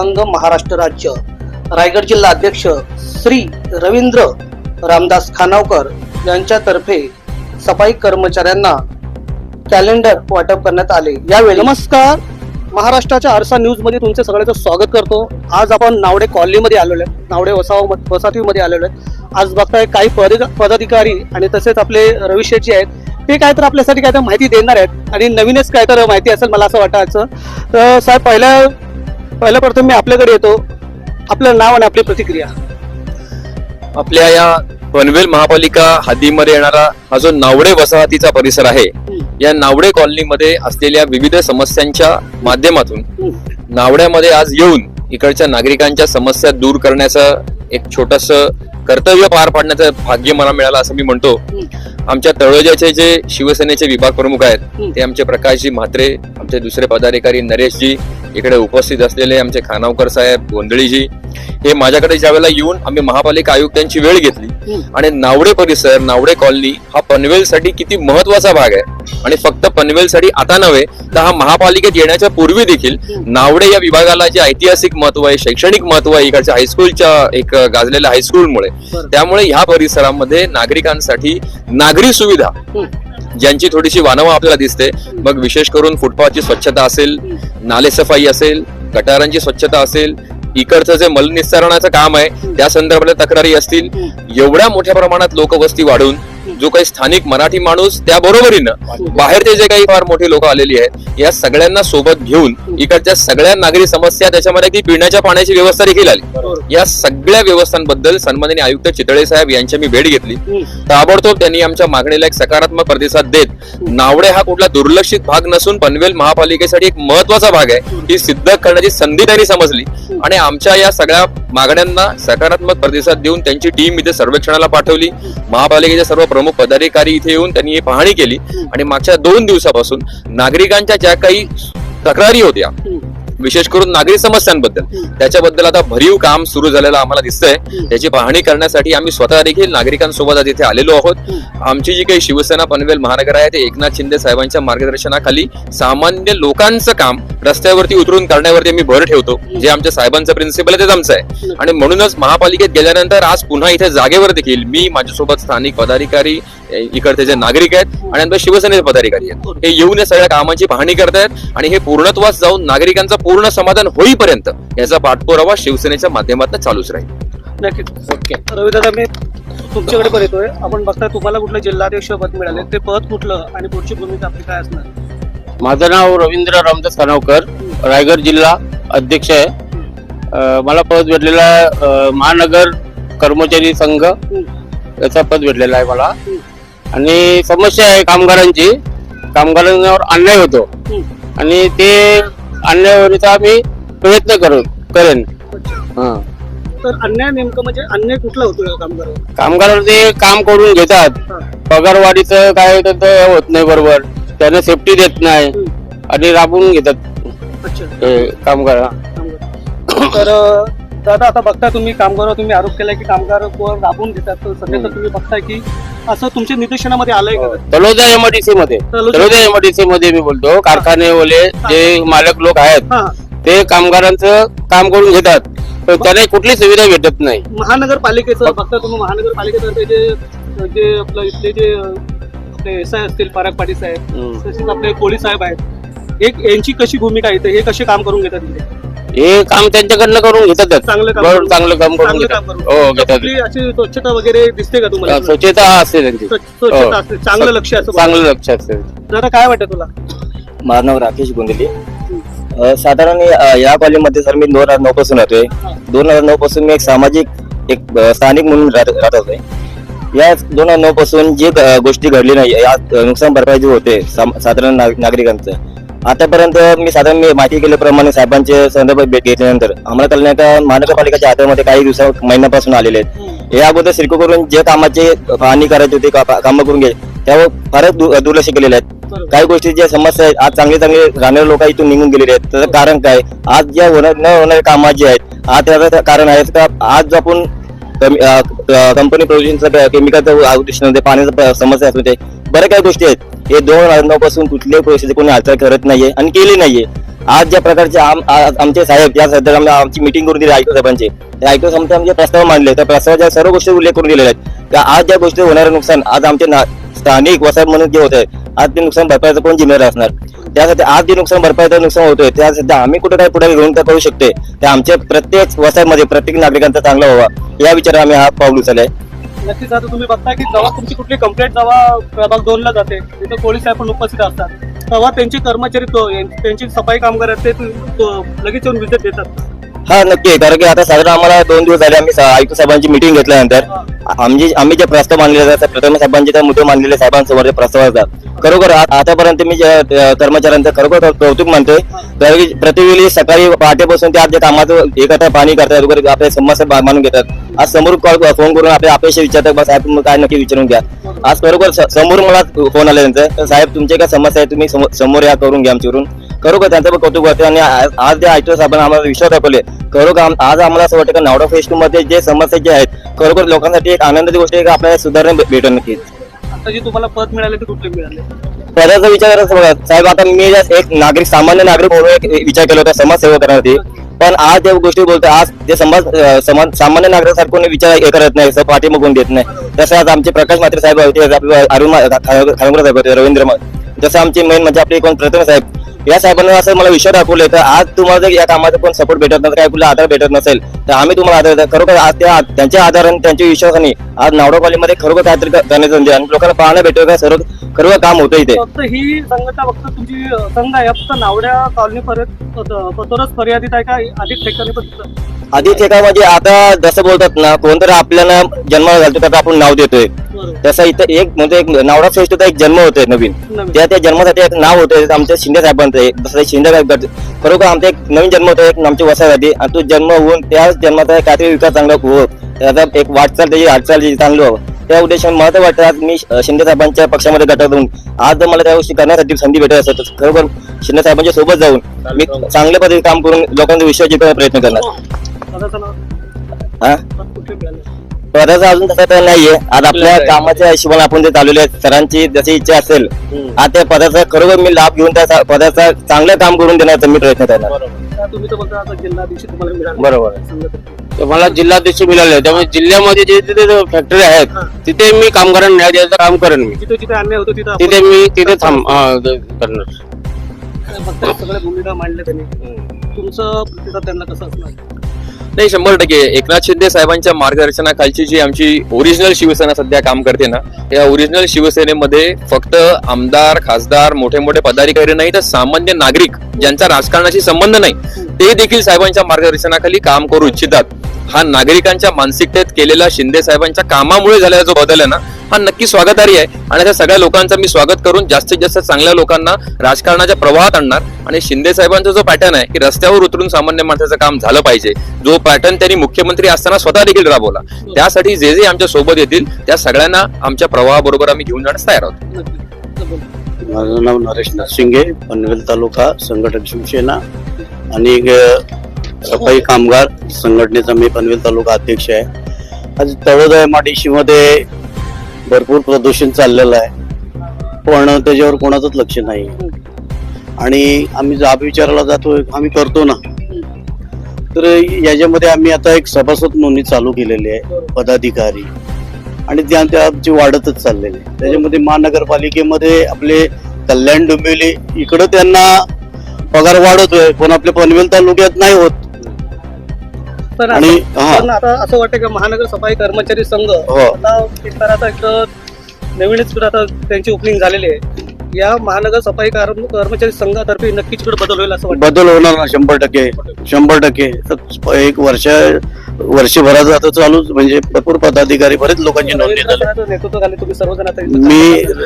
संघ महाराष्ट्र राज्य. रायगड जिल्हा अध्यक्ष श्री रवींद्र रामदास खानावकर यांच्यातर्फे सफाई कर्मचाऱ्यांना कॅलेंडर वाटप करण्यात आले. यावेळी नमस्कार. महाराष्ट्राच्या आरसा न्यूजमध्ये तुमचं सगळ्यांचं स्वागत करतो. आज आपण नावडे कॉलनीमध्ये आलेलो आहे. नावडे वसाव वसाहतीमध्ये आलेलो आहे. आज बघताय काही पद पदाधिकारी आणि तसेच आपले रवी शेट्टी आहेत. ते काय तर आपल्यासाठी काय तर माहिती देणार आहेत. आणि नवीनच काय तर माहिती असेल मला असं वाटायचं. तर साहेब पहिल्या पहिल्या प्रथम मी आपल्याकडे येतो. आपलं नाव आणि आपली प्रतिक्रिया. आपल्या या पनवेल महापालिका हद्दीमध्ये येणारा हा जो नावडे वसाहतीचा परिसर आहे या नावडे कॉलनीमध्ये असलेल्या विविध समस्यांच्या माध्यमातून नावड्यामध्ये आज येऊन इकडच्या नागरिकांच्या समस्या दूर करण्याचं एक छोटस कर्तव्य पार पाडण्याचं भाग्य मला मिळालं असं मी म्हणतो. आमच्या तळोजाचे जे शिवसेनेचे विभाग प्रमुख आहेत ते आमचे प्रकाशजी म्हात्रे आमचे दुसरे पदाधिकारी नरेशजी इकडे उपस्थित असलेले आमचे खानावकर साहेब गोंधळीजी हे माझ्याकडे ज्यावेळेला येऊन आम्ही महापालिका आयुक्तांची वेळ घेतली आणि नावडे परिसर नावडे कॉलनी हा पनवेलसाठी किती महत्त्वाचा भाग आहे आणि फक्त पनवेलसाठी आता नव्हे तर हा महापालिकेत येण्याच्या पूर्वी देखील नावडे या विभागाला जे ऐतिहासिक महत्त्व आहे शैक्षणिक महत्त्व आहे इकडच्या हायस्कूलच्या एक गाजलेल्या हायस्कूलमुळे. त्यामुळे ह्या परिसरामध्ये नागरिकांसाठी नागरी सुविधा ज्यांची थोडीशी वानवा आपल्याला दिसते मग विशेष करून फुटपाथची स्वच्छता असेल नालेसफाई असेल गटारांची स्वच्छता असेल इकडचं जे मलनिस्तारणाचं काम आहे त्या संदर्भातल्या तक्रारी असतील एवढ्या मोठ्या प्रमाणात लोकवस्ती वाढून जो काही स्थानिक मराठी माणूस त्या बरोबरीनं बाहेरचे जे काही फार मोठे लोक आलेली आहेत या सगळ्यांना सोबत घेऊन इकडच्या सगळ्या नागरी समस्या त्याच्यामध्ये की पिण्याच्या पाण्याची व्यवस्था देखील आली. या सगळ्या व्यवस्थांबद्दल सन्माननीय आयुक्त चितळे साहेब यांची मी भेट घेतली. ताबडतोब त्यांनी आमच्या मागणीला एक सकारात्मक प्रतिसाद देत नावडे हा कुठला दुर्लक्षित भाग नसून पनवेल महापालिकेसाठी एक महत्त्वाचा भाग आहे ही सिद्ध करण्याची संधी त्यांनी समजली. आणि आमच्या या सगळ्या मागण्यांना सकारात्मक प्रतिसाद देऊन त्यांची टीम इथे सर्वेक्षणाला पाठवली. महापालिकेचे सर्व प्रमुख पदाधिकारी इथे येऊन त्यांनी ही पाहणी केली. आणि मागच्या दोन दिवसापासून नागरिकांच्या ज्या काही तक्रारी होत्या विशेष करून नागरी समस्यांबद्दल त्याच्याबद्दल आता भरीव काम सुरू झालेलं आम्हाला दिसतंय. त्याची पाहणी करण्यासाठी आम्ही स्वतः देखील नागरिकांसोबत आज इथे आलेलो आहोत. आमची जी काही शिवसेना पनवेल महानगर आहे ते एकनाथ शिंदे साहेबांच्या मार्गदर्शनाखाली सामान्य लोकांचं काम रस्त्यावरती उतरून करण्यावरती आम्ही भर ठेवतो. जे आमच्या साहेबांचं प्रिन्सिपल आहे तेच आमचं आहे. आणि म्हणूनच महापालिकेत गेल्यानंतर आज पुन्हा इथे जागेवर देखील मी माझ्यासोबत स्थानिक पदाधिकारी इकडचे जे नागरिक आहेत आणि आमच्या शिवसेनेचे पदाधिकारी आहेत. हे येऊन या सगळ्या कामाची पाहणी करतायत आणि हे पूर्णत्वास जाऊन नागरिकांचं पूर्ण समाधान होईपर्यंत याचा पाठपुरावा शिवसेनेच्या माध्यमातून चालूच राहील. नक्कीच. ओके. दादा मी तुमच्याकडे पण येतोय. आपण बघताय तुम्हाला कुठलं जिल्हाध्यक्ष पद मिळाले ते पद कुठलं आणि पुढची भूमिका आपली काय असणार? माझं नाव रवींद्र रामदास खानावकर रायगड जिल्हा अध्यक्ष आहे. मला पद भेटलेला महानगर कर्मचारी संघ याचा पद भेटलेला आहे मला. आणि समस्या आहे कामगारांची. कामगारांवर अन्याय होतो. आणि ते अन्यायावरचा आम्ही प्रयत्न करू करेन. हा. तर अन्याय नेमकं म्हणजे अन्याय कुठला होतो या कामगारावर? कामगार ते काम करून घेतात. पगारवाढीचं काय होत नाही बरोबर. त्यांना सेफ्टी देत नाही. आणि राबवून घेतात. अच्छा. हे कामगार. तर अं, दादा आता बघताय तुम्ही कामगार तुम्ही आरोप केलाय की कामगार वर राबवून घेतात. तर सध्या तर तुम्ही बघताय की असं तुमच्या निदर्शनामध्ये आलंय का? तलोजा एमआयडीसी मध्ये. तलोजा- तलोजा एमआयडीसी मध्ये मी बोलतो कारखाने वाले जे मालक लोक आहेत हा. ते कामगारांचं काम करून घेतात. पण त्यांना कुठली सुविधा भेटत नाही. महानगरपालिकेचं बघता तुम्ही महानगरपालिकेतर्फे जे जे आपलं इथले जे आपले एस आय असतील पराग पाटील साहेब. तसेच आपले पोलीस साहेब आहेत. एक यांची कशी भूमिका आहे इथे? हे कसे काम करून घेतात इथे? हे काम त्यांच्याकडनं करून घेतातच चांगलं काम बरोबर, करून- चांगलं काम करून चांगलं घेतात. काम करून हो घेतात. अशी स्वच्छता वगैरे दिसते का तुम्हाला? स्वच्छता असते त्यांची. स्वच्छ- स्वच्छता हो. असते चांगलं लक्ष असं चांगलं लक्ष असते दादा काय वाटतं तुला? माझं नाव राकेश गोंदली. अ, साधारण अ, या कॉलेजमध्ये सर मी दोन हजार नऊ पासून राहतोय दोन हजार नऊ पासून मी एक सामाजिक एक अ, स्थानिक म्हणून राहत राहत होते या दोन हजार नऊ पासून जे गोष्टी घडली नाही या नुकसान भरपाई जे होते साधारण नागरिकांचं आतापर्यंत मी साधारण मी माहिती केल्याप्रमाणे साहेबांचे संदर्भ भेट घेतल्यानंतर आम्हाला कळलं का महानगरपालिकेच्या हातामध्ये काही दिवसा महिन्यापासून आलेले आहेत. या अगोदर सिरको करून जे कामाचे पाहणी करायचे होते कामं करून घे त्यावर फारच दुर्लक्ष केलेले आहेत काही गोष्टी ज्या समस्या आहेत आज चांगले चांगले राहणारे लोक इथून निघून गेलेले आहेत. त्याचं कारण काय? आज ज्या होणार न होणारे कामं जे आहेत आज त्याचं कारण आहे का आज जो आपण कंपनी प्रोड्युसनचं केमिकलचं उद्दिष्ट ते पाण्याचं प- समस्या असते बऱ्या काही गोष्टी आहेत. हे दोन हजार नऊ पासून कुठल्याही परिस्थिती कोणी हालचाल करत नाहीये आणि केली नाहीये. आज ज्या प्रकारचे आम- आमचे साहेब या सध्या आम्ही आमची मिटिंग करून दिली ऐकतो साहेबांची त्या आयुक्त आमचे प्रस्ताव मांडले. त्या प्रस्तावाच्या सर्व गोष्टी उल्लेख करून दिलेल्या आहेत. आज ज्या गोष्टी होणारे नुकसान आज आमचे स्थानिक वसाहत म्हणून जे होत आहे आज ते नुकसान भरपाईचं कोण जिम्मेदार असणार? त्यासाठी आज जे नुकसान भरपाईचं नुकसान होतोय. त्या सध्या आम्ही कुठे काय पुढे घेऊन तर करू शकते ते आमच्या प्रत्येक वसाहतमध्ये प्रत्येक नागरिकांचा चांगला व्हावा या विचारात आम्ही हा पाऊल उचललाय. नक्कीच आता तुम्ही बघताय की जेव्हा तुमची कुठली कंप्लेंट जेव्हा प्रभाग दोनला जाते तिथे पोलीस साहेब पण उपस्थित असतात. तेव्हा त्यांचे कर्मचारी तो त्यांची सफाई कामगार आहेत ते तो लगेच येऊन विजत देतात. हा नक्की. कारण की आता साधारण आम्हाला दोन दिवस झाले आम्ही आयुक्त साहेबांची मिटिंग घेतल्यानंतर. आम्ही आम्ही जे प्रस्ताव मांडलेले जातात प्रथम साहेबांचे त्या मुद्दे मांडलेले साहेबांसमोर जे प्रस्ताव असतात. खरोखर आतापर्यंत मी कर्मचाऱ्यांचं खरोखर कौतुक मानते कारण की प्रतिवेळी सकाळी पहाटेपासून ते आज जे कामाचं हे करतात पाणी करतात वगैरे आपल्या समस्या मानून घेतात. आज समोर कॉल फोन करून आपले अपेक्षा विचारतात बस साहेब काय नक्की विचारून घ्या. आज खरोखर स- समोर मला फोन आले त्यांचा. तर साहेब तुमचे काय समस्या आहे तुम्ही समोर या करून घ्या आमच्यावरून. खरोखर त्यांचं पण कौतुक करते आणि आज जे आयटो साहेबांना आम्हाला विश्वास दाखवले खरोखर आज आम्हाला असं वाटतं की नावडा फेस्टमध्ये जे समस्या जे आहेत खरोखर लोकांसाठी एक आनंदाची गोष्ट आहे की आपल्याला सुधारणा भे- भेटेल नक्कीच आता जे तुम्हाला पद मिळाले ते कुठले मिळाले पदाचा विचार करायचा बघा साहेब आता मी एक नागरिक सामान्य नागरिक म्हणून एक विचार केला होता समाजसेवा करण्यासाठी पण आज ज्या गोष्टी बोलतो आज जे समाज समाज सामान्य नागरिकासारखं कोणी विचार हे करत नाही असं पाठीमागून देत नाही तसं आज आमचे प्रकाश मात्रे साहेब होते अरुण साहेब होते रवींद्र जसं आमचे मेन म्हणजे आपले कोण प्रथम साहेब या साहेबांना असं मला विश्वास दाखवले तर आज तुम्हाला जर या कामाचा कोण सपोर्ट भेटत नसेल काय कुठला आधार भेटत नसेल तर आम्ही तुम्हाला आधार. खरोखर आज त्या त्यांच्या आधाराने त्यांच्या विश्वासाने आज नावडा कॉलेजमध्ये खरोखर काहीतरी करण्याची संधी. आणि लोकांना पाहणं भेटतं का सर्व खरोखर काम होतं इथे फक्त ही संघटना फक्त तुमची संघ आहे फक्त नावड्या कॉलनी पर्यंत मर्यादित आहे का अधिक ठिकाणी पण आधी ते काय म्हणजे आता जसं बोलतात ना कोणतरी आपल्याला जन्माला घालतो त्याचं आपण नाव देतोय तसं इथं एक म्हणजे एक नावडा श्रेष्ठचा एक जन्म होतोय नवीन. त्या त्या जन्मासाठी एक नाव होतं आमच्या शिंदे साहेबांचं एक जसं शिंदे साहेब खरोखर आमचा एक नवीन जन्म होतो एक आमच्या वसासाठी आणि तो जन्म होऊन त्या जन्माचा काहीतरी विकास चांगला हो. त्याचा एक वाटचाल त्याची हालचाल चांगली व्हावं. त्या उद्देशाने मला तर वाटतं आज मी शिंदे साहेबांच्या पक्षामध्ये गटात होऊन आज जर मला त्या गोष्टी करण्यासाठी संधी भेटत असेल तर खरोखर शिंदे साहेबांच्या सोबत जाऊन मी चांगल्या पद्धतीने काम करून लोकांचा विश्वास जिंकण्याचा प्रयत्न करणार. नाव? हा? पदाचा अजून तसा तर नाहीये. आज आपल्या कामाच्या हिशोबाने आपण जे चालवले आहेत सरांची जशी इच्छा असेल आज त्या पदाचा खरोखर मी लाभ घेऊन त्या पदाचा चांगलं काम करून देण्याचा मी प्रयत्न करणार. आता आता बरोबर. मला जिल्हाध्यक्ष मिळाले त्यामुळे जिल्ह्यामध्ये जे तिथे फॅक्टरी आहेत तिथे मी कामगारांना न्याय द्यायचं काम करेन मी. जिथे जिथे अन्याय होतो तिथे मी तिथे थांब करणार. सगळ्या भूमिका मांडल्या त्यांनी. तुमचं प्रतिसाद त्यांना कसं असणार? नाही शंभर टक्के. एकनाथ शिंदे साहेबांच्या मार्गदर्शनाखालची जी आमची ओरिजिनल शिवसेना सध्या काम करते ना या ओरिजिनल शिवसेनेमध्ये फक्त आमदार खासदार मोठे मोठे पदाधिकारी नाही तर सामान्य नागरिक ज्यांचा राजकारणाशी संबंध नाही ते देखील साहेबांच्या मार्गदर्शनाखाली काम करू इच्छितात. हा नागरिकांच्या मानसिकतेत केलेला शिंदे साहेबांच्या कामामुळे झालेला जो बदल आहे ना हा नक्की स्वागतार्ह आहे. आणि त्या सगळ्या लोकांचं मी स्वागत करून जास्तीत जास्त चांगल्या लोकांना राजकारणाच्या प्रवाहात आणणार. आणि शिंदे साहेबांचा जो पॅटर्न आहे की रस्त्यावर उतरून सामान्य माणसाचं काम झालं पाहिजे. जो पॅटर्न त्यांनी मुख्यमंत्री असताना स्वतः देखील राबवला. त्यासाठी जे जे आमच्यासोबत येतील त्या सगळ्यांना आमच्या प्रवाहाबरोबर आम्ही घेऊन जाण्यास तयार आहोत. माझं नाव नरेश नरसिंगे पनवेल तालुका संघटक शिवसेना. आणि सफाई कामगार संघटनेचा मी पनवेल तालुका अध्यक्ष आहे. आज तळोदय एम भरपूर प्रदूषण चाललेलं आहे. पण त्याच्यावर कोणाचंच लक्ष नाही. आणि आम्ही जाब विचारायला जातो आम्ही करतो ना. तर याच्यामध्ये आम्ही आता एक सभासद नोंदणी चालू केलेली आहे पदाधिकारी. आणि त्या त्या आमची वाढतच चाललेली आहे. त्याच्यामध्ये महानगरपालिकेमध्ये आपले कल्याण डोंबिवली इकडं त्यांना पगार वाढतोय पण आपल्या पनवेल तालुक्यात नाही होत. आणि आता- हा. पण आता असं वाटतं की महानगर सफाई कर्मचारी संघ हो. आता एक तर आता एक नवीनच आता त्यांची ओपनिंग झालेली आहे. या महानगर सफाई कर्म- कर्मचारी संघातर्फे नक्कीच इकडे बदल होईल असं वाटतं. बदल होणार ना शंभर टक्के. शंभर टक्के. तर एक वर्ष वर्षभराचं आता चालूच म्हणजे भरपूर पदाधिकारी बरेच लोकांची नोंदणी झाली. नेतृत्व झाले तुम्ही सर्वजण आता इथं मी